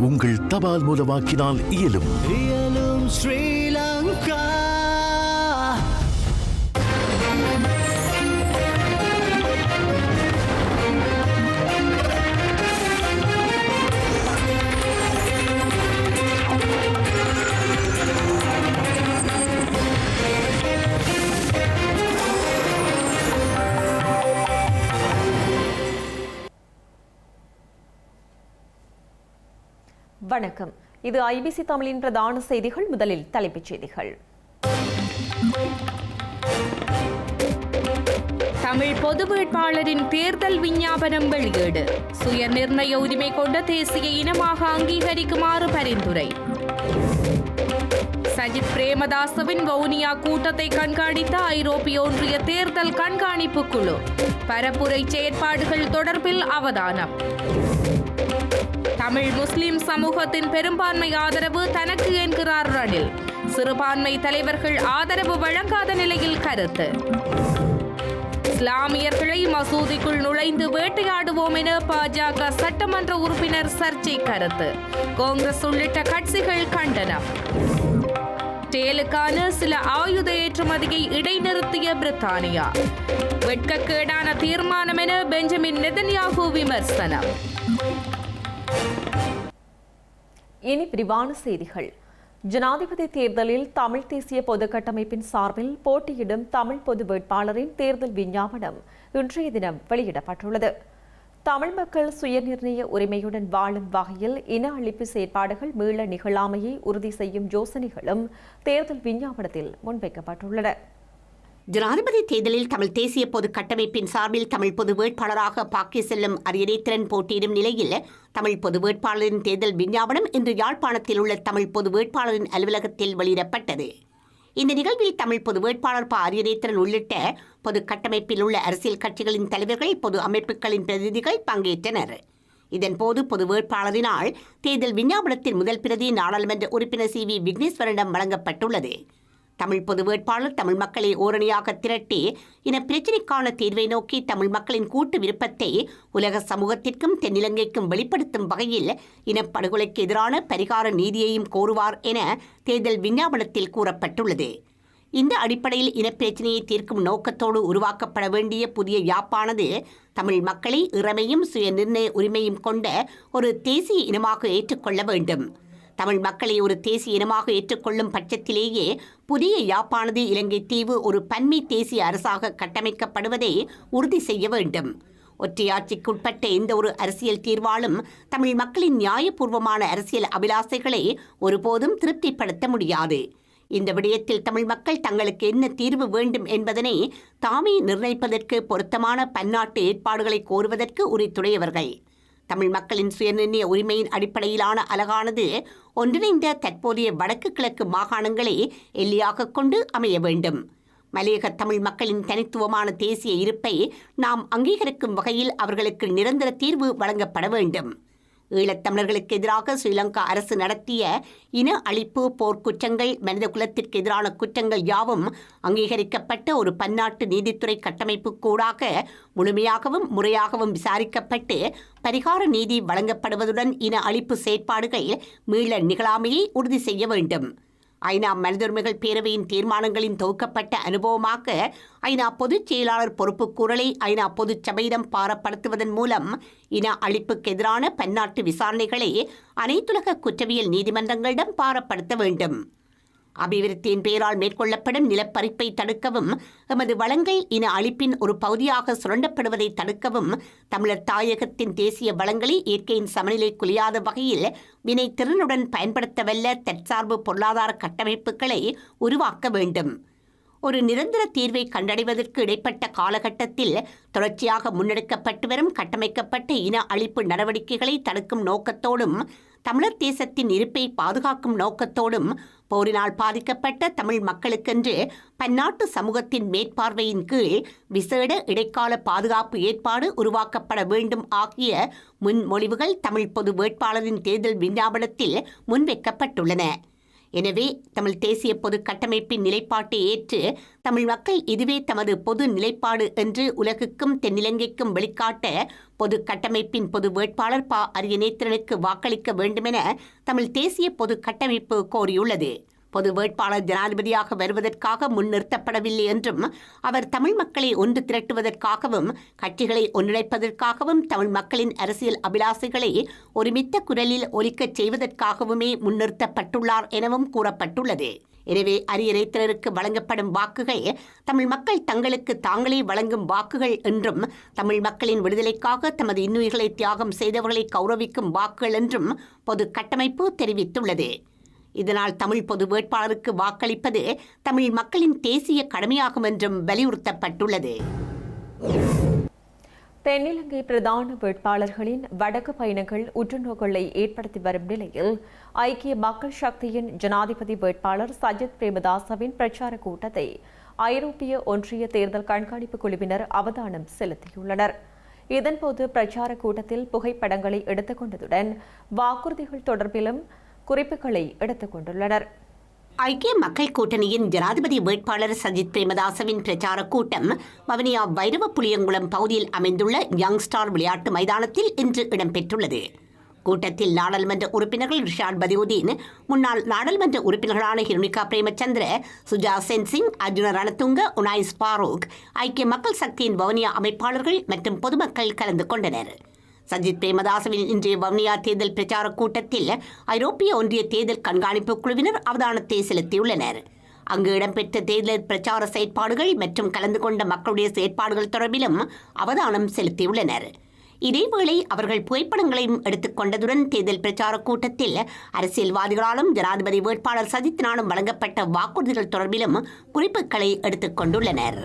உங்கள் தபால் மூலமாக்கினால் இயலும். இயலும் ஸ்ரீலங்கா. வணக்கம். இது ஐபிசி தமிழின் பிரதான செய்திகள். முதலில் தலைப்புச் செய்திகள். தமிழ் பொது வேட்பாளரின் தேர்தல் விஞ்ஞாபனம் வெளியீடு. சுய நிர்ணய உரிமை கொண்ட தேசிய இனமாக அங்கீகரிக்குமாறு பரிந்துரை. சஜித் பிரேமதாசவின் வவுனியா கூட்டத்தை கண்காணித்த ஐரோப்பிய ஒன்றிய தேர்தல் கண்காணிப்பு குழு. பரப்புரை செயற்பாடுகள் தொடர்பில் அவதானம். தமிழ் முஸ்லிம் சமூகத்தின் பெரும்பான்மை ஆதரவு தனக்கு என்கிறார் ரணில். சிறுபான்மை தலைவர்கள் ஆதரவு வழங்காத நிலையில் கருத்து. இஸ்லாமியர்களை மசூதிக்குள் நுழைந்து வேட்டையாடுவோம் என பாஜக சட்டமன்ற உறுப்பினர் சர்ச்சை கருத்து. காங்கிரஸ் உள்ளிட்ட கட்சிகள் கண்டனம். டேலுக்கான சில ஆயுத ஏற்றுமதியை இடைநிறுத்திய பிரித்தானியா. வெட்கக்கேடான தீர்மானம் என பெஞ்சமின் நெதன்யாகு விமர்சனம். இனி விரிவான செய்திகள். ஜனாதிபதி தேர்தலில் தமிழ் தேசிய பொது கட்டமைப்பின் சார்பில் போட்டியிடும் தமிழ் பொது வேட்பாளரின் தேர்தல் விஞ்ஞாபனம் இன்றைய தினம் வெளியிடப்பட்டுள்ளது. தமிழ் மக்கள் சுயநிர்ணய உரிமையுடன் வாழும் வகையில் இன அழிப்பு செயற்பாடுகள் மீள நிகழாமையை உறுதி செய்யும் யோசனைகளும் தேர்தல் விஞ்ஞாபனத்தில் முன்வைக்கப்பட்டுள்ளன. ஜனாதிபதி தேர்தலில் தமிழ் தேசிய பொது கட்டமைப்பின் சார்பில் தமிழ் பொது வேட்பாளராக பாக்கி செல்லும் அரியணைத்திறன் போட்டியிடும் நிலையில் தமிழ் பொது வேட்பாளரின் தேர்தல் விஞ்ஞாபனம் இன்று யாழ்ப்பாணத்தில் உள்ள தமிழ் பொது வேட்பாளரின் அலுவலகத்தில் வெளியிடப்பட்டது. இந்த நிகழ்வில் தமிழ் பொது வேட்பாளர் ப. அரியநேத்திரன் உள்ளிட்ட பொது கட்டமைப்பில் உள்ள அரசியல் கட்சிகளின் தலைவர்கள் பொது அமைப்புகளின் பிரதிநிதிகள் பங்கேற்றனர். இதன்போது பொது வேட்பாளரினால் தேர்தல் விஞ்ஞாபனத்தின் முதல் பிரதி நாடாளுமன்ற உறுப்பினர் சி. வி. விக்னேஸ்வரனிடம் வழங்கப்பட்டுள்ளது. தமிழ் பொது வேட்பாளர் தமிழ் மக்களை ஓரணியாக திரட்டி இன பிரச்சினைக்கான தீர்வை நோக்கி தமிழ் மக்களின் கூட்டு விருப்பத்தை உலக சமூகத்திற்கும் தென்னிலங்கைக்கும் வெளிப்படுத்தும் வகையில் இனப்படுகொலைக்கு எதிரான பரிகார நீதியையும் கோருவார் என தேர்தல் விஞ்ஞாபனத்தில் கூறப்பட்டுள்ளது. இந்த அடிப்படையில் இனப்பிரச்சினையை தீர்க்கும் நோக்கத்தோடு உருவாக்கப்பட வேண்டிய புதிய யாப்பானது தமிழ் மக்களை இறமையும் சுய நிர்ணய உரிமையும் கொண்ட ஒரு தேசிய இனமாக ஏற்றுக்கொள்ள வேண்டும். தமிழ் மக்களை ஒரு தேசிய இனமாக ஏற்றுக்கொள்ளும் பட்சத்திலேயே புதிய யாப்பானது இலங்கை தீவு ஒரு பன்மை தேசிய அரசாக கட்டமைக்கப்படுவதை உறுதி செய்ய வேண்டும். ஒற்றையாட்சிக்குட்பட்ட எந்த ஒரு அரசியல் தீர்வாலும் தமிழ் மக்களின் நியாயபூர்வமான அரசியல் அபிலாசைகளை ஒருபோதும் திருப்திப்படுத்த முடியாது. இந்த விடயத்தில் தமிழ் மக்கள் தங்களுக்கு என்ன தீர்வு வேண்டும் என்பதனை தாமே நிர்ணயிப்பதற்கு பொருத்தமான பன்னாட்டு ஏற்பாடுகளை கோருவதற்கு உரித்துடையவர்கள். தமிழ் மக்களின் சுயநிர்ணய உரிமையின் அடிப்படையிலான அலகானது ஒன்றிணைந்த தற்போதைய வடக்கு கிழக்கு மாகாணங்களை எல்லையாக கொண்டு அமைய வேண்டும். மலையக தமிழ் மக்களின் தனித்துவமான தேசிய இருப்பை நாம் அங்கீகரிக்கும் வகையில் அவர்களுக்கு நிரந்தர தீர்வு வழங்கப்பட வேண்டும். ஈழத்தமிழர்களுக்கு எதிராக ஸ்ரீலங்கா அரசு நடத்திய இன அழிப்பு போர்க்குற்றங்கள் மனித குலத்திற்கு எதிரான குற்றங்கள் யாவும் அங்கீகரிக்கப்பட்ட ஒரு பன்னாட்டு நீதித்துறை கட்டமைப்பு கூடாக முழுமையாகவும் முறையாகவும் விசாரிக்கப்பட்டு பரிகார நீதி வழங்கப்படுவதுடன் இன அழிப்பு செயற்பாடுகள் மீள நிகழாமையை உறுதி செய்ய வேண்டும். ஐநா மனிதர்மைகள் பேரவையின் தீர்மானங்களின் தொகுக்கப்பட்ட அனுபவமாக ஐநா பொதுச் செயலாளர் பொறுப்புக்கூறலை ஐநா பொதுச் சபையிடம் பாரப்படுத்துவதன் மூலம் இன அழிப்புக்கு எதிரான பன்னாட்டு விசாரணைகளை அனைத்துலக குற்றவியல் நீதிமன்றங்களிடம் பாரப்படுத்த வேண்டும். அபிவிருத்தியின் பெயரால் மேற்கொள்ளப்படும் நிலப்பறிப்பை தடுக்கவும் எமது வளங்கள் இன அழிப்பின் ஒரு பகுதியாக சுரண்டப்படுவதை தடுக்கவும் தமிழர் தாயகத்தின் தேசிய வளங்களை இயற்கையின் சமநிலை குலையாத வகையில் வினை திறனுடன் பயன்படுத்தவல்ல தற்சார்பு பொருளாதார கட்டமைப்புகளை உருவாக்க வேண்டும். ஒரு நிரந்தர தீர்வை கண்டடைவதற்கு இடைப்பட்ட காலகட்டத்தில் தொடர்ச்சியாக முன்னெடுக்கப்பட்டு வரும் கட்டமைக்கப்பட்ட இன அழிப்பு நடவடிக்கைகளை தடுக்கும் நோக்கத்தோடும் தமிழர் தேசத்தின் இருப்பை பாதுகாக்கும் நோக்கத்தோடும் போரினால் பாதிக்கப்பட்ட தமிழ் மக்களுக்கென்று பன்னாட்டு சமூகத்தின் மேற்பார்வையின் கீழ் விசேட இடைக்கால பாதுகாப்பு ஏற்பாடு உருவாக்கப்பட வேண்டும் ஆகிய முன்மொழிவுகள் தமிழ் பொது வேட்பாளரின் தேர்தல் விஞ்ஞாபனத்தில் முன்வைக்கப்பட்டுள்ளன. எனவே தமிழ் தேசிய பொது கட்டமைப்பின் நிலைப்பாட்டை ஏற்று தமிழ் மக்கள் இதுவே தமது பொது நிலைப்பாடு என்று உலகுக்கும் தென்னிலங்கைக்கும் வெளிக்காட்ட பொது கட்டமைப்பின் பொது வேட்பாளர் ப அரியநேத்திரனுக்கு வாக்களிக்க வேண்டுமென தமிழ் தேசிய பொது கட்டமைப்பு கோரியுள்ளது. பொது வேட்பாளர் ஜனாதிபதியாக வருவதற்காக முன்னிறுத்தப்படவில்லை என்றும் அவர் தமிழ் மக்களை ஒன்று திரட்டுவதற்காகவும் கட்சிகளை ஒன்றிணைப்பதற்காகவும் தமிழ் மக்களின் அரசியல் அபிலாசைகளை ஒருமித்த குரலில் ஒலிக்கச் செய்வதற்காகவுமே முன்னிறுத்தப்பட்டுள்ளார் எனவும் கூறப்பட்டுள்ளது. எனவே அரியணைத்தினருக்கு வழங்கப்படும் வாக்குகள் தமிழ் மக்கள் தங்களுக்கு தாங்களே வழங்கும் வாக்குகள் என்றும் தமிழ் மக்களின் விடுதலைக்காக தமது இன்னுயிர்களை தியாகம் செய்தவர்களை கௌரவிக்கும் வாக்குகள் என்றும் பொது கட்டமைப்பு தெரிவித்துள்ளது. இதனால் தமிழ் பொது வேட்பாளருக்கு வாக்களிப்பது தமிழ் மக்களின் தேசிய கடமையாகும் என்றும் வலியுறுத்தப்பட்டுள்ளது. தென்னிலங்கை பிரதான வேட்பாளர்களின் வடக்கு பயணங்கள் உற்றுநோக்கலை ஏற்படுத்தி வரும் நிலையில் ஐக்கிய மக்கள் சக்தியின் ஜனாதிபதி வேட்பாளர் சஜித் பிரேமதாசவின் பிரச்சார கூட்டத்தை ஐரோப்பிய ஒன்றிய தேர்தல் கண்காணிப்பு குழுவினர் அவதானம் செலுத்தியுள்ளனர். இதன்போது பிரச்சார கூட்டத்தில் புகைப்படங்களை எடுத்துக்கொண்டதுடன் வாக்குறுதிகள் தொடர்பிலும் குறிப்புகளை எடுத்துக் கொண்டுள்ளனர். ஐக்கிய மக்கள் கூட்டணியின் ஜனாதிபதி வேட்பாளர் சஜித் பிரேமதாசவின் பிரச்சார கூட்டம் வவுனியா வைரவ புளியங்குளம் பகுதியில் அமைந்துள்ள யங் ஸ்டார் விளையாட்டு மைதானத்தில் இன்று இடம்பெற்றுள்ளது. கூட்டத்தில் நாடாளுமன்ற உறுப்பினர்கள் ரிஷாட் பதியுதீன் முன்னாள் நாடாளுமன்ற உறுப்பினர்களான ஹிருணிகா பிரேமச்சந்திர சுஜா சென்சிங் அர்ஜுன ரணத்துங்க உனாய்ஸ் பாரூக் ஐக்கிய மக்கள் சக்தியின் வவுனியா அமைப்பாளர்கள் மற்றும் பொதுமக்கள் கலந்து கொண்டனர். சஜித் பிரேமதாசவின் இன்றைய வவுனியா தேர்தல் பிரச்சார கூட்டத்தில் ஐரோப்பிய ஒன்றிய தேர்தல் கண்காணிப்பு குழுவினர் அவதானத்தை செலுத்தியுள்ளனர். அங்கு இடம்பெற்ற தேர்தல் பிரச்சார செயற்பாடுகள் மற்றும் கலந்து கொண்ட மக்களுடைய செயற்பாடுகள் தொடர்பிலும் அவதானம் செலுத்தியுள்ளனர். இதேவேளை அவர்கள் புகைப்படங்களையும் எடுத்துக் கொண்டதுடன் தேர்தல் பிரச்சார கூட்டத்தில் அரசியல்வாதிகளாலும் ஜனாதிபதி வேட்பாளர் சஜித்தினாலும் வழங்கப்பட்ட வாக்குறுதிகள் தொடர்பிலும் குறிப்புகளை எடுத்துக்கொண்டுள்ளனர்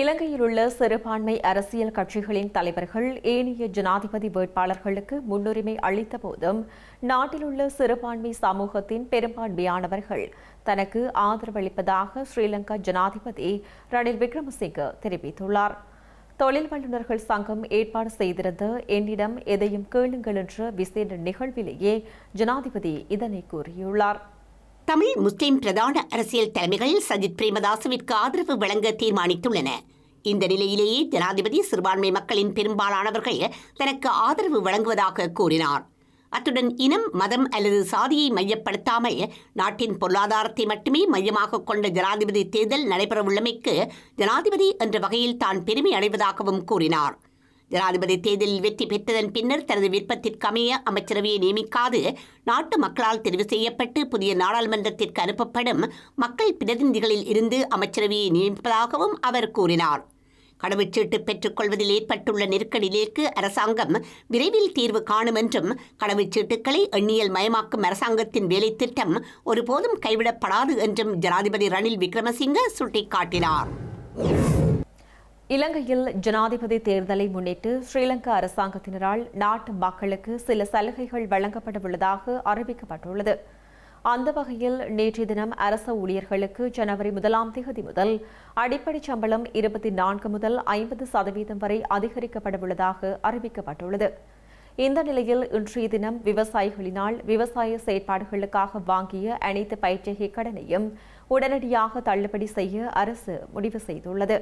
இலங்கையில் உள்ள சிறுபான்மை அரசியல் கட்சிகளின் தலைவர்கள் ஏனைய ஜனாதிபதி வேட்பாளர்களுக்கு முன்னுரிமை அளித்த போதும் நாட்டில் உள்ள சிறுபான்மை சமூகத்தின் பெரும்பான்மையானவர்கள் தனக்கு ஆதரவளிப்பதாக ஸ்ரீலங்கா ஜனாதிபதி ரணில் விக்ரமசிங்க தெரிவித்துள்ளார். தொழில் வல்லுநர்கள் சங்கம் ஏற்பாடு செய்திருந்த என்னிடம் எதையும் கேளுங்கள் என்ற விசேட நிகழ்விலேயே ஜனாதிபதி இதனை கூறியுள்ளார். தமிழ் முஸ்லிம் பிரதான அரசியல் தலைமைகள் சஜித் பிரேமதாசவிற்கு ஆதரவு வழங்க தீர்மானித்துள்ளன. இந்த நிலையிலேயே ஜனாதிபதி சிறுபான்மை மக்களின் பெரும்பாலானவர்கள் தனக்கு ஆதரவு வழங்குவதாக கூறினார். அத்துடன் இனம் மதம் அல்லது சாதியை மையப்படுத்தாமல் நாட்டின் பொருளாதாரத்தை மட்டுமே மையமாக கொண்ட ஜனாதிபதி தேர்தல் நடைபெறவுள்ளமைக்கு ஜனாதிபதி என்ற வகையில் தான் பெருமை அடைவதாகவும் கூறினார். ஜனாதிபதி தேர்தலில் வெற்றி பெற்றதன் பின்னர் தனது விருப்பத்திற்கமைய அமைச்சரவையை நியமிக்காது. நாட்டு மக்களால் தெரிவு செய்யப்பட்டு புதிய நாடாளுமன்றத்திற்கு அனுப்பப்படும் மக்கள் பிரதிநிதிகளில் இருந்து அமைச்சரவையை நியமிப்பதாகவும் அவர் கூறினார். கடவுச்சீட்டு பெற்றுக்கொள்வதில் ஏற்பட்டுள்ள நெருக்கடியிலேக்கு அரசாங்கம் விரைவில் தீர்வு காணும் என்றும் கடவுச்சீட்டுகளை எண்ணியல் மயமாக்கும் அரசாங்கத்தின் வேலை திட்டம் ஒருபோதும் கைவிடப்படாது என்றும் ஜனாதிபதி ரணில் விக்ரமசிங்க சுட்டிக்காட்டினார். இலங்கையில் ஜனாதிபதி தேர்தலை முன்னிட்டு ஸ்ரீலங்கா அரசாங்கத்தினரால் நாட்டு மக்களுக்கு சில சலுகைகள் வழங்கப்படவுள்ளதாக அறிவிக்கப்பட்டுள்ளது. அந்த வகையில் நேற்றைய தினம் அரச ஊழியர்களுக்கு ஜனவரி முதலாம் தேதி முதல் அடிப்படை சம்பளம் இருபத்தி நான்கு முதல் ஐம்பது சதவீதம் வரை அதிகரிக்கப்படவுள்ளதாக அறிவிக்கப்பட்டுள்ளது. இந்த நிலையில் இன்றைய தினம் விவசாயிகளினால் விவசாய செயற்பாடுகளுக்காக வாங்கிய அனைத்து பயிற்சிகை கடனையும் உடனடியாக தள்ளுபடி செய்ய அரசு முடிவு செய்துள்ளது.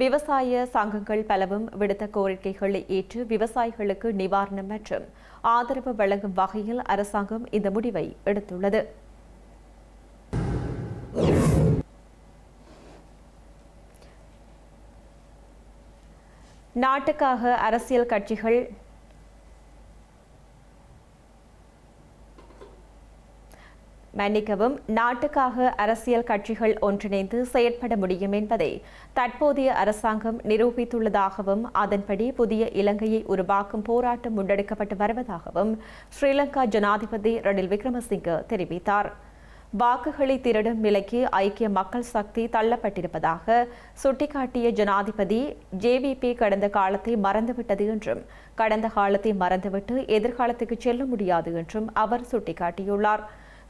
விவசாய சங்கங்கள் பலவும் விடுத்த கோரிக்கைகளை ஏற்று விவசாயிகளுக்கு நிவாரணம் மற்றும் ஆதரவு வழங்கும் வகையில் அரசாங்கம் இந்த முடிவை எடுத்துள்ளது. நாட்டுக்காக அரசியல் கட்சிகள் மன்னிக்கவும் நாட்டுக்காக அரசியல் கட்சிகள் ஒன்றிணைந்து செயற்பட முடியும் என்பதை தற்போதைய அரசாங்கம் நிரூபித்துள்ளதாகவும் அதன்படி புதிய இலங்கையை உருவாக்கும் போராட்டம் முன்னெடுக்கப்பட்டு வருவதாகவும் ஸ்ரீலங்கா ஜனாதிபதி ரணில் விக்ரமசிங்க தெரிவித்தார். வாக்குகளை திருடும் நிலைக்கு ஐக்கிய மக்கள் சக்தி தள்ளப்பட்டிருப்பதாக சுட்டிக்காட்டிய ஜனாதிபதி ஜேவிபி கடந்த காலத்தை மறந்துவிட்டது என்றும் கடந்த காலத்தை மறந்துவிட்டு எதிர்காலத்துக்கு செல்ல முடியாது என்றும் அவர் சுட்டிக்காட்டியுள்ளார்.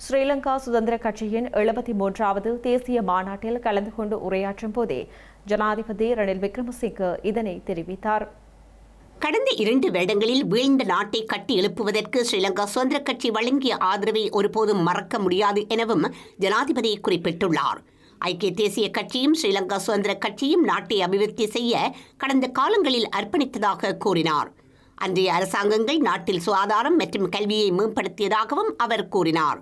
ஸ்ரீலங்கா சுதந்திர கட்சியின் எழுபத்தி மூன்றாவது தேசிய மாநாட்டில் கலந்து கொண்டு உரையாற்றும் போதே ஜனாதிபதி ரணில் விக்ரமசிங்கே இதனை தெரிவித்தார். கடந்த இரண்டு வருடங்களில் வீழ்ந்த நாட்டை கட்டி எழுப்புவதற்கு ஸ்ரீலங்கா சுதந்திர கட்சி வழங்கிய ஆதரவை ஒருபோதும் மறக்க முடியாது எனவும் ஜனாதிபதி குறிப்பிட்டுள்ளார். ஐக்கிய தேசிய கட்சியும் ஸ்ரீலங்கா சுதந்திர கட்சியும் நாட்டை அபிவிருத்தி செய்ய கடந்த காலங்களில் அர்ப்பணித்ததாக கூறினார். அன்றைய அரசாங்கங்கள் நாட்டில் சுகாதாரம் மற்றும் கல்வியை மேம்படுத்தியதாகவும் அவர் கூறினார்.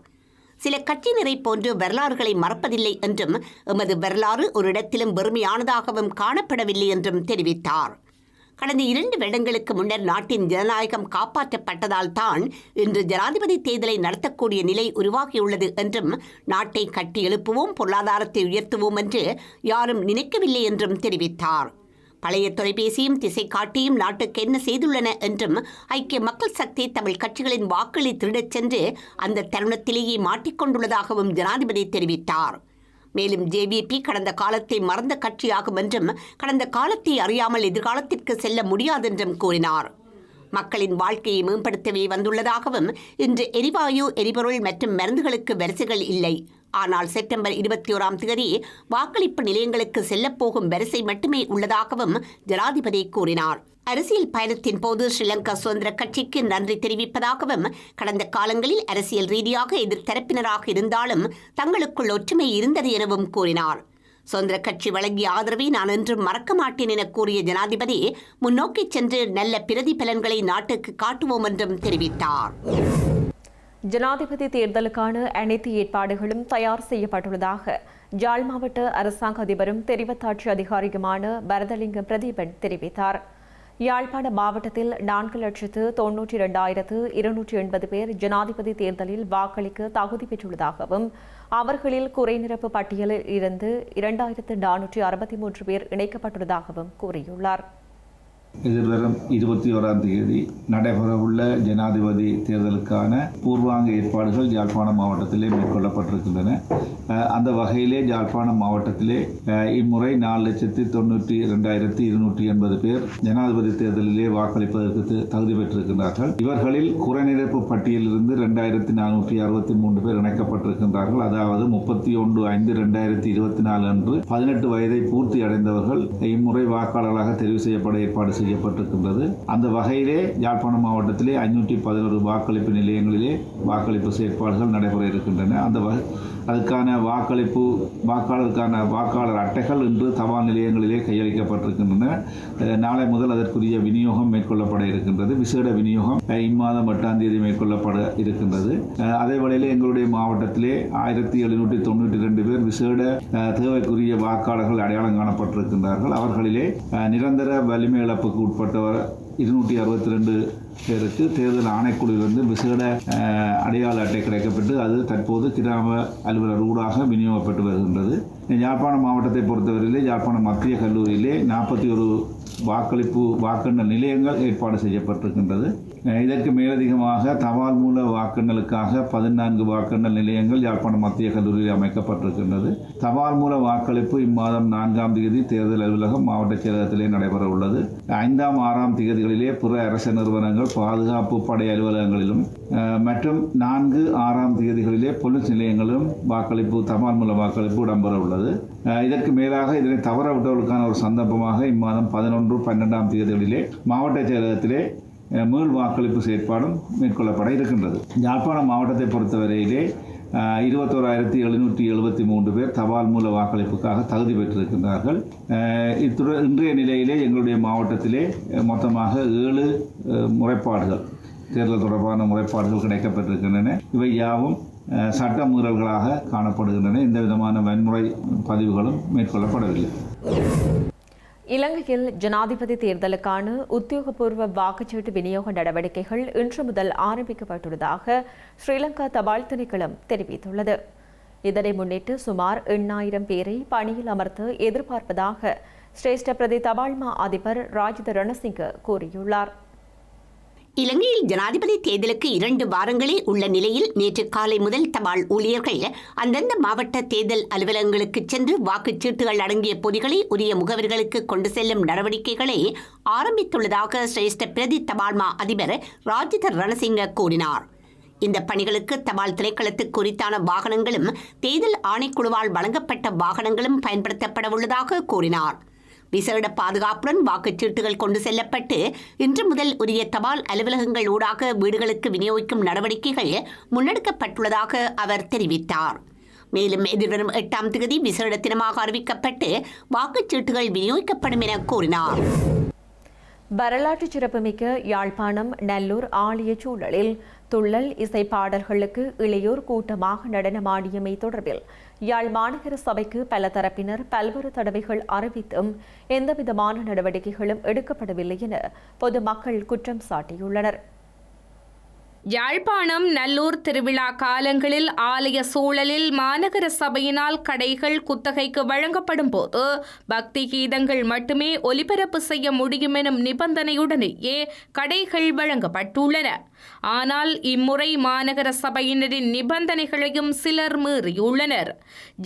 சில கட்சியினரை போன்று வரலாறுகளை மறப்பதில்லை என்றும் எமது வரலாறு ஒரு இடத்திலும் வெறுமையானதாகவும் காணப்படவில்லை என்றும் தெரிவித்தார். கடந்த இரண்டு வருடங்களுக்கு முன்னர் நாட்டின் ஜனநாயகம் காப்பாற்றப்பட்டதால் தான் இன்று ஜனாதிபதி தேர்தலை நடத்தக்கூடிய நிலை உருவாகியுள்ளது என்றும் நாட்டை கட்டி எழுப்புவோம் பொருளாதாரத்தை உயர்த்துவோம் என்று யாரும் நினைக்கவில்லை என்றும் தெரிவித்தார். பழைய தொலைபேசியும் திசை காட்டியும் நாட்டுக்கு என்ன செய்துள்ளன என்றும் ஐக்கிய மக்கள் சக்தி தமிழ் கட்சிகளின் வாக்களை திருடச் சென்று அந்த தருணத்திலேயே மாட்டிக்கொண்டுள்ளதாகவும் ஜனாதிபதி தெரிவித்தார். மேலும் ஜேவிபி கடந்த காலத்தை மறந்த கட்சியாகும் என்றும் கடந்த காலத்தை அறியாமல் எதிர்காலத்திற்கு செல்ல முடியாதென்றும் கூறினார். மக்களின் வாழ்க்கையை மேம்படுத்தவே வந்துள்ளதாகவும் இன்று எரிவாயு எரிபொருள் மற்றும் மருந்துகளுக்கு வரிசைகள் இல்லை. ஆனால் செப்டம்பர் இருபத்தி ஓராம் தேதி வாக்களிப்பு நிலையங்களுக்கு செல்லப்போகும் வரிசை மட்டுமே உள்ளதாகவும் ஜனாதிபதி கூறினார். அரசியல் பயணத்தின் போது ஸ்ரீலங்கா சுதந்திர கட்சிக்கு நன்றி தெரிவிப்பதாகவும் கடந்த காலங்களில் அரசியல் ரீதியாக எதிர்த்தரப்பினராக இருந்தாலும் தங்களுக்குள் ஒற்றுமை இருந்தது எனவும் கூறினார். சுதந்திர கட்சி வழங்கிய ஆதரவை நான் என்றும் மறக்க மாட்டேன் என கூறிய ஜனாதிபதி முன்னோக்கி சென்று நல்ல பிரதிபலன்களை நாட்டுக்கு காட்டுவோம் என்றும் தெரிவித்தார். ஜனாதிபதி தேர்தலுக்கான அனைத்து ஏற்பாடுகளும் தயார் செய்யப்பட்டுள்ளதாக ஜாழ் மாவட்ட அரசாங்க அதிபரும் தெரிவத்தாட்சி அதிகாரியுமான பரதலிங்கம் பிரதீபன் தெரிவித்தார். யாழ்ப்பாண மாவட்டத்தில் நான்கு லட்சத்து தொன்னூற்றி இரண்டாயிரத்து இருநூற்றி எண்பது பேர் ஜனாதிபதி தேர்தலில் வாக்களிக்க தகுதி பெற்றுள்ளதாகவும் அவர்களில் குறைநிரப்பு பட்டியலில் இருந்து இரண்டாயிரத்து நானூற்றி அறுபத்தி மூன்று பேர் இணைக்கப்பட்டுள்ளதாகவும் கூறியுள்ளார். எதிர்வரும் இருபத்தி ஓராம் தேதி. நடைபெறவுள்ள ஜனாதிபதி தேர்தலுக்கான பூர்வாங்க ஏற்பாடுகள் யாழ்ப்பாணம் மாவட்டத்திலே மேற்கொள்ளப்பட்டிருக்கின்றன. அந்த வகையிலே யாழ்ப்பாணம் மாவட்டத்திலே இம்முறை நாலு லட்சத்தி தொண்ணூற்றி ரெண்டாயிரத்தி இருநூற்றி எண்பது பேர் ஜனாதிபதி தேர்தலிலே வாக்களிப்பதற்கு தகுதி பெற்றிருக்கின்றார்கள். இவர்களில் குறைநிரப்பு பட்டியலிலிருந்து ரெண்டாயிரத்தி நானூற்றி அறுபத்தி மூன்று பேர் இணைக்கப்பட்டிருக்கின்றார்கள். அதாவது முப்பத்தி ஒன்று ஐந்து ரெண்டாயிரத்தி இருபத்தி நாலு அன்று பதினெட்டு வயதை பூர்த்தி அடைந்தவர்கள் இம்முறை வாக்காளர்களாக தெரிவு செய்யப்பட ஏற்பாடு செய்யப்பட்டிருக்கின்றது. அந்த வகையிலே யாழ்ப்பாணம் மாவட்டத்திலே ஐநூற்றி பதினோரு வாக்களிப்பு நிலையங்களிலே வாக்களிப்பு செயற்பாடுகள் நடைபெற இருக்கின்றன. அந்த வ அதுக்கான வாக்களிப்பு வாக்காளருக்கான வாக்காளர் அட்டைகள் இன்று தபால் நிலையங்களிலே கையளிக்கப்பட்டிருக்கின்றன. நாளை முதல் அதற்குரிய விநியோகம் மேற்கொள்ளப்பட இருக்கின்றது. விசேட விநியோகம் இம்மாதம் எட்டாம் தேதி மேற்கொள்ளப்பட இருக்கின்றது. அதே வேளையிலே எங்களுடைய மாவட்டத்திலே ஆயிரத்தி எழுநூற்றி தொண்ணூற்றி ரெண்டு பேர் விசேட தேவைக்குரிய வாக்காளர்கள் அடையாளம் காணப்பட்டிருக்கின்றார்கள். அவர்களிலே நிரந்தர வலிமை இழப்புக்கு உட்பட்டவர் இருநூற்றி அறுபத்தி ரெண்டு பேருக்கு தேர்தல் ஆணைக்குழுவிலிருந்து விசேட அடையாள அட்டை கிடைக்கப்பட்டு அது தற்போது கிராம அலுவலர் ஊடாக விநியோகப்பட்டு வருகின்றது. யாழ்ப்பாணம் மாவட்டத்தை பொறுத்தவரையிலே யாழ்ப்பாணம் மத்திய கல்லூரியிலே நாற்பத்தி ஒரு வாக்களிப்பு வாக்கெண்ணல் நிலையங்கள் ஏற்பாடு செய்யப்பட்டிருக்கின்றது. இதற்கு மேலதிகமாக தபால் மூல வாக்கெண்ணலுக்காக பதினான்கு வாக்கெண்ணல் நிலையங்கள் யாழ்ப்பாணம் மத்திய கல்லூரியில் அமைக்கப்பட்டிருக்கின்றது. தபால் மூல வாக்களிப்பு இம்மாதம் நான்காம் தேதி தேர்தல் அலுவலகம் மாவட்ட செயலகத்திலே நடைபெற உள்ளது ஐந்தாம் ஆறாம் தேதிகளிலே பிற அரசு நிறுவனங்கள் பாதுகாப்பு படை அலுவலகங்களிலும் மற்றும் நான்கு ஆறாம் தேதிகளிலே போலீஸ் நிலையங்களும் வாக்களிப்பு தபால் மூல வாக்களிப்பு இடம்பெற உள்ளது. இதற்கு மேலாக இதனை தவற விட்டவர்களுக்கான ஒரு சந்தர்ப்பமாக இம்மாதம் பதினொன்று பன்னெண்டாம் தேதிகளிலே மாவட்ட செயலகத்திலே மீள் வாக்களிப்பு செயற்பாடும் மேற்கொள்ளப்பட இருக்கின்றது. யாழ்ப்பாணம் மாவட்டத்தை பொறுத்தவரையிலே இருபத்தோராயிரத்தி எழுநூற்றி எழுபத்தி மூன்று பேர் தபால் மூல வாக்களிப்புக்காக தகுதி பெற்றிருக்கின்றார்கள். இத்துடன் இன்றைய நிலையிலே எங்களுடைய மாவட்டத்திலே மொத்தமாக ஏழு முறைப்பாடுகள். தேர்தல் தொடர்பான முறைப்பாடுகள் கிடைக்கப்பட்டிருக்கின்றன. இவை யாவும் சட்ட மீறல்களாக காணப்படுகின்றன. எந்த விதமான வன்முறை பதிவுகளும் மேற்கொள்ளப்படவில்லை. இலங்கையில் ஜனாதிபதி தேர்தலுக்கான உத்தியோகபூர்வ வாக்குச்சீட்டு விநியோக நடவடிக்கைகள் இன்று முதல் ஆரம்பிக்கப்பட்டுள்ளதாக ஸ்ரீலங்கா தபால் திணைக்களம் தெரிவித்துள்ளது. இதனை முன்னிட்டு சுமார் எண்ணாயிரம் பேரை பணியில் அமர்த்த எதிர்பார்ப்பதாக சிரேஷ்ட பிரதி தபால்மா அதிபர் ராஜித ரணசிங்க கூறியுள்ளார். இலங்கையில் ஜனாதிபதி தேர்தலுக்கு இரண்டு வாரங்களே உள்ள நிலையில் நேற்று காலை முதல் தபால் ஊழியர்கள் அந்தந்த மாவட்ட தேர்தல் அலுவலகங்களுக்கு சென்று வாக்குச்சீட்டுகள் அடங்கிய பொதிகளை உரிய முகவர்களுக்கு கொண்டு செல்லும் நடவடிக்கைகளை ஆரம்பித்துள்ளதாக சிரேஷ்ட பிரதி தபால்மா அதிபர் ராஜிதர் ரணசிங்க கூறினார். இந்த பணிகளுக்கு தபால் திணைக்களத்துக்கு குறித்தான வாகனங்களும் தேர்தல் ஆணைக்குழுவால் வழங்கப்பட்ட வாகனங்களும் பயன்படுத்தப்பட உள்ளதாக கூறினார். விசேட பாதுகாப்புடன் வாக்குச்சீட்டுகள் கொண்டு செல்லப்பட்டு இன்று முதல் உரிய தபால் அலுவலகங்கள் ஊடாக வீடுகளுக்கு விநியோகிக்கும் நடவடிக்கைகள் முன்னெடுக்கப்பட்டுள்ளதாக அவர் தெரிவித்தார். மேலும் எதிர்வரும் எட்டாம் தேதி விசேட தினமாக அறிவிக்கப்பட்டு வாக்குச்சீட்டுகள் விநியோகிக்கப்படும் என கூறினார். வரலாற்று சிறப்புமிக்க யாழ்ப்பாணம் நல்லூர் ஆலய சூழலில் துள்ளல் இசை பாடல்களுக்கு இளையோர் கூட்டமாக நடனமாடியமை தொடர்பில் யாழ் மாநகர சபைக்கு பல தரப்பினர் பல்வேறு தடவைகள் அறிவித்தும் எந்தவிதமான நடவடிக்கைகளும் எடுக்கப்படவில்லை என பொதுமக்கள் குற்றம் சாட்டியுள்ளனர். யாழ்ப்பாணம் நல்லூர் திருவிழா காலங்களில் ஆலய சூழலில் மாநகர சபையினால் கடைகள் குத்தகைக்கு வழங்கப்படும் போது பக்தி கீதங்கள் மட்டுமே ஒலிபரப்பு செய்ய முடியும் எனும் நிபந்தனையுடனேயே கடைகள் வழங்கப்பட்டுள்ளன. ஆனால் இம்முறை மாநகர சபையினரின் நிபந்தனைகளையும் சிலர் மீறியுள்ளனர்.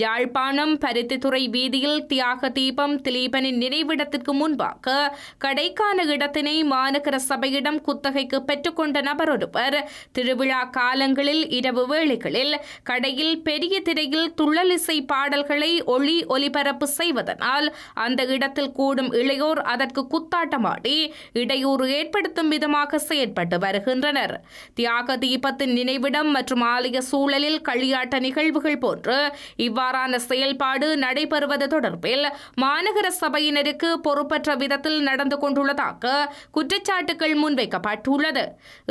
யாழ்ப்பாணம் பருத்தித்துறை வீதியில் தியாக தீபம் திலீபனின் நினைவிடத்திற்கு முன்பாக கடைக்கான இடத்தினை மாநகர சபையிடம் குத்தகைக்கு பெற்றுக்கொண்ட நபர் ஒருவர் திருவிழா காலங்களில் இரவு வேளைகளில் கடையில் பெரிய திரையில் துள்ளலிசை பாடல்களை ஒளி ஒலிபரப்பு செய்வதனால் அந்த இடத்தில் கூடும் இளையோர் அதற்கு குத்தாட்டமாடி இடையூறு ஏற்படுத்தும் விதமாக செயற்பட்டு வருகின்றனர். தியாக தீபத்தின் நினைவிடம் மற்றும் ஆலய சூழலில் களியாட்ட நிகழ்வுகள் போன்று இவ்வாறான செயல்பாடு நடைபெறுவது தொடர்பில் மாநகர சபையினருக்கு பொறுப்பற்ற விதத்தில் நடந்து கொண்டுள்ளதாக குற்றச்சாட்டுகள் முன்வைக்கப்பட்டுள்ளது.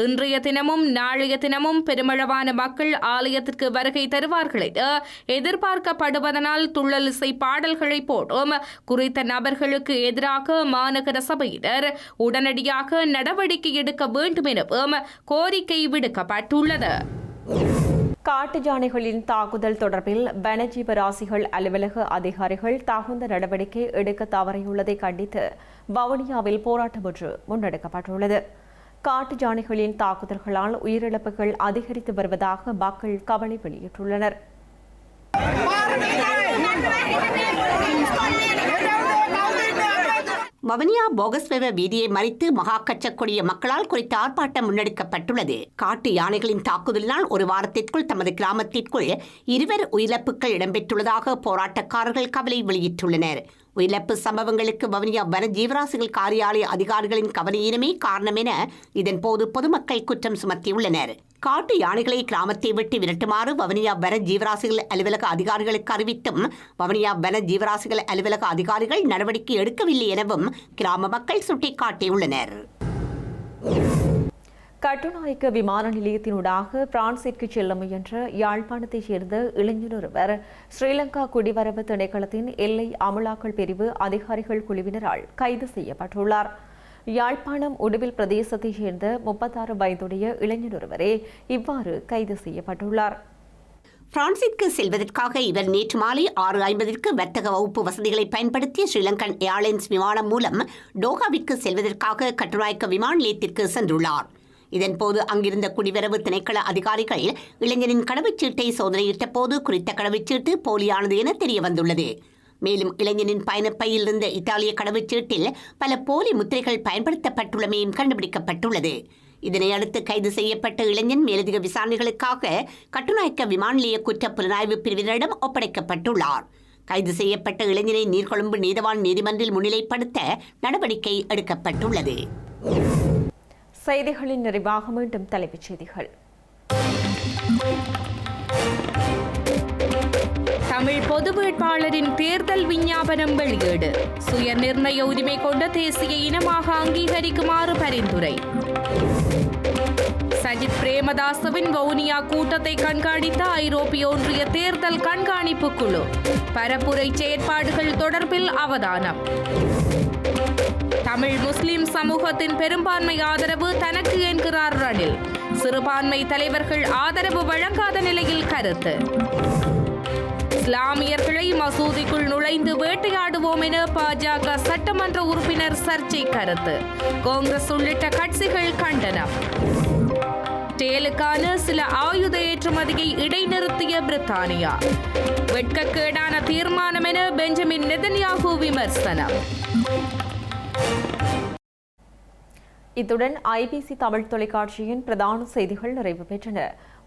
இன்றைய தினமும் நாளைய தினமும் பெருமளவான மக்கள் ஆலயத்திற்கு வருகை தருவார்கள் என எதிர்பார்க்கப்படுவதனால் துள்ளல் இசை பாடல்களை போடும் குறித்த நபர்களுக்கு எதிராக மாநகர சபையினர் உடனடியாக நடவடிக்கை எடுக்க வேண்டும் எனவும் கோரிக்கை விடுக்கப்பட்டுள்ளது. காட்டு யானைகளின் தாக்குதல் தொடர்பில் வனஜீவராசிகள் அலுவலக அதிகாரிகள் தகுந்த நடவடிக்கை எடுக்க தவறியுள்ளதை கண்டித்து வவுனியாவில் போராட்டம் ஒன்று முன்னெடுக்கப்பட்டுள்ளது. காட்டு யானைகளின் தாக்குதல்களால் உயிரிழப்புகள் அதிகரித்து வருவதாக மக்கள் கவலை வெளியிட்டுள்ளனர். வவனியா போகஸ்வெவ வீதியை மறித்து மகா கச்சக்கூடிய மக்களால் குறித்த ஆர்ப்பாட்டம் முன்னெடுக்கப்பட்டுள்ளது. காட்டு யானைகளின் தாக்குதலினால் ஒரு வாரத்திற்குள் தமது கிராமத்திற்குள் இருவர் உயிரிழப்புகள் இடம்பெற்றுள்ளதாக போராட்டக்காரர்கள் கவலை வெளியிட்டுள்ளனர். உயிரிழப்பு சம்பவங்களுக்கு வவுனியா வன ஜீவராசிகள் காரியாலய அதிகாரிகளின் கவலையினமே காரணம் என இதன்போது பொதுமக்கள் குற்றம் சுமத்தியுள்ளனர். காட்டு யானைகளை கிராமத்தை விட்டு விரட்டுமாறு வவனியா வன ஜீவராசிகள் அலுவலக அதிகாரிகளுக்கு அறிவித்தும் வவனியா வன ஜீவராசிகள் அலுவலக அதிகாரிகள் நடவடிக்கை எடுக்கவில்லை எனவும் கிராம மக்கள் சுட்டிக்காட்டியுள்ளனர். கட்டுநாயக்க விமான நிலையத்தினூடாக பிரான்சிற்கு செல்ல முயன்ற யாழ்ப்பாணத்தைச் சேர்ந்த இளைஞர் ஒருவர் ஸ்ரீலங்கா குடிவரவு திணைக்களத்தின் எல்லை அமலாக்கல் பிரிவு அதிகாரிகள் குழுவினரால் கைது செய்யப்பட்டுள்ளார். யாழ்ப்பாணம் உடுவில் பிரதேசத்தைச் சேர்ந்த முப்பத்தாறு வயதுடைய இளைஞர் ஒருவரே இவ்வாறு கைது செய்யப்பட்டுள்ளார். பிரான்சிற்கு செல்வதற்காக இவர் நேற்று மாலை ஆறு ஐம்பதிற்கு வர்த்தக வகுப்பு வசதிகளை பயன்படுத்தி ஸ்ரீலங்கன் ஏர்லைன்ஸ் விமானம் மூலம் டோகாவிற்கு செல்வதற்காக கட்டுநாயக்க விமான நிலையத்திற்கு சென்றுள்ளார். இதன்போது அங்கிருந்த குடிவரவு திணைக்கள அதிகாரிகள் இளைஞரின் கடவுச்சீட்டை சோதனையிட்ட போது குறித்த கடவுச்சீட்டு போலியானது என தெரிய வந்துள்ளது மேலும் இளைஞனின் பயணப்பையில் இருந்த இத்தாலிய கடவுச்சீட்டில் பல போலி முத்திரைகள் பயன்படுத்தப்பட்டுள்ளமையும் கண்டுபிடிக்கப்பட்டுள்ளது. இதனை அடுத்து கைது செய்யப்பட்ட இளைஞன் மேலதிக விசாரணைகளுக்காக கட்டுநாயக்க விமான நிலைய குற்ற புலனாய்வு பிரிவினரிடம் ஒப்படைக்கப்பட்டுள்ளார். கைது செய்யப்பட்ட இளைஞனை நீர்கொழும்பு நீதவான் நீதிமன்றில் முன்னிலைப்படுத்த நடவடிக்கை எடுக்கப்பட்டுள்ளது. செய்திகளின் நிறைவாக மீண்டும் தலைப்புச் செய்திகள். தமிழ் பொது வேட்பாளரின் தேர்தல் விஞ்ஞாபனம் வெளியீடு. சுய நிர்ணய உரிமை கொண்ட தேசிய இனமாக அங்கீகரிக்குமாறு பரிந்துரை. சஜித் பிரேமதாசவின் வவுனியா கூட்டத்தை கண்காணித்த ஐரோப்பிய ஒன்றிய தேர்தல் கண்காணிப்பு குழு. பரப்புரை செயற்பாடுகள் தொடர்பில் அவதானம். தமிழ் முஸ்லிம் சமூகத்தின் பெரும்பான்மை ஆதரவு தனக்கு என்கிறார் ரணில். சிறுபான்மை தலைவர்கள் ஆதரவு வழங்காத நிலையில் கருத்து. இஸ்லாமியர்களை மசூதிக்குள் நுழைந்து வேட்டையாடுவோம் என பாஜக சட்டமன்ற உறுப்பினர் சர்ச்சை கருத்து. காங்கிரஸ் உள்ளிட்ட கட்சிகள் கண்டனம். டேலுக்கான சில ஆயுத ஏற்றுமதியை இடைநிறுத்திய பிரித்தானியா. வெட்கக்கேடான தீர்மானம் என பெஞ்சமின் நெதன்யாகு விமர்சனம். இத்துடன் ஐபிசி தமிழ் தொலைக்காட்சியின் பிரதான செய்திகள் நிறைவு பெற்றன.